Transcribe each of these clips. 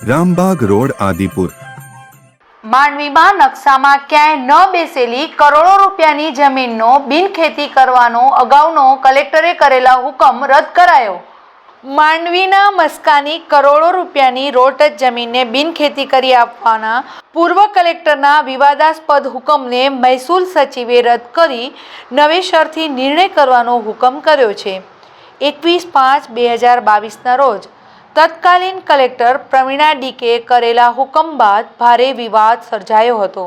Rambagh road, Adipur. માંડવીમાં નકશામાં ક્યાંય ન બેસેલી કરોડો રૂપિયાની જમીનનો બિનખેતી કરવાનો અગાઉનો કલેક્ટરે કરેલા હુકમ રદ કરાયો. માંડવીના મસ્કાની કરોડો રૂપિયાની રોટજ જમીનને બિનખેતી કરી આપવાના પૂર્વ કલેક્ટરના વિવાદાસ્પદ હુકમને મહેસૂલ સચિવે રદ કરી નવેસરથી નિર્ણય કરવાનો હુકમ કર્યો છે. એકવીસ પાંચ બે હજાર બાવીસના રોજ તત્કાલીન કલેક્ટર પ્રવીણા ડીકે કરેલા હુકમ બાદ ભારે વિવાદ સર્જાયો હતો.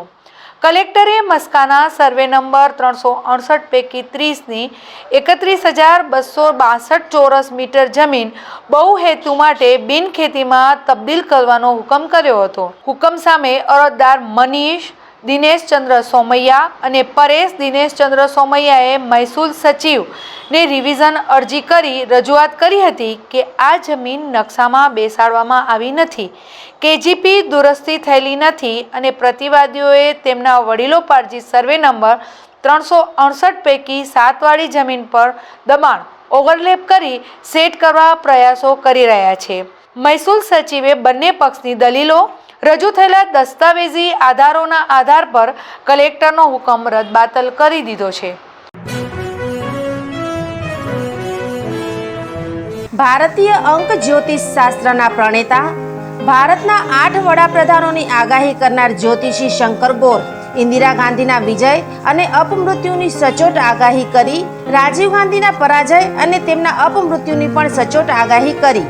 કલેક્ટરે મસ્કાના સર્વે નંબર ત્રણસો અડસઠ પૈકી ત્રીસની એકત્રીસ હજાર બસો બાસઠ ચોરસ મીટર જમીન બહુ હેતુ માટે બિનખેતીમાં તબદીલ કરવાનો હુકમ કર્યો હતો. હુકમ સામે અરજદાર મનીષ દિનેશ ચંદ્ર સોમૈયા અને પરેશ દિનેશ ચંદ્ર સોમૈયાએ મહેસૂલ સચિવને રિવિઝન અરજી કરી રજૂઆત કરી હતી કે આ જમીન નકશામાં બેસાડવામાં આવી નથી. કેજીપી દુરસ્તી થયેલી નથી અને પ્રતિવાદીઓએ તેમના વડીલો પારજી સર્વે નંબર ત્રણસો અડસઠ પૈકી સાતવાળી જમીન પર દબાણ ઓવરલેપ કરી સેટ કરવા પ્રયાસો કરી રહ્યા છે. મહેસૂલ સચિવે બંને પક્ષની દલીલો રજૂ થયેલા દસ્તાવેજી આધારોના આધાર પર કલેક્ટરનો હુકમ રદબાતલ કરી દીધો છે. ભારતીય અંક જ્યોતિષ શાસ્ત્રના પ્રણેતા, ભારતના આઠ વડાપ્રધાનોની આગાહી કરનાર જ્યોતિષી શંકર ગોર, ઇન્દિરા ગાંધીના વિજય અને અપમૃત્યુની સચોટ આગાહી કરી, રાજીવ ગાંધીના પરાજય અને તેમના અપમૃત્યુની પણ સચોટ આગાહી કરી.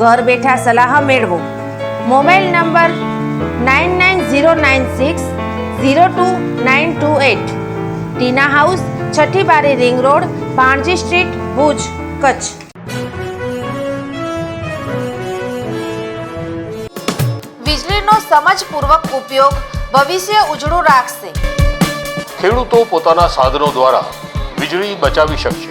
ઘર બેઠા સલાહ મેળવો. Mobile number nine nine zero nine six zero two nine two at Tina house છઠ્ઠી બારી ring road Panji street Bhuj Kutch. વીજળીનો સમજપૂર્વક ઉપયોગ ભવિષ્ય ઉજળું રાખશે. ખેડૂતો પોતાના સાધનો દ્વારા વીજળી બચાવી શકશે.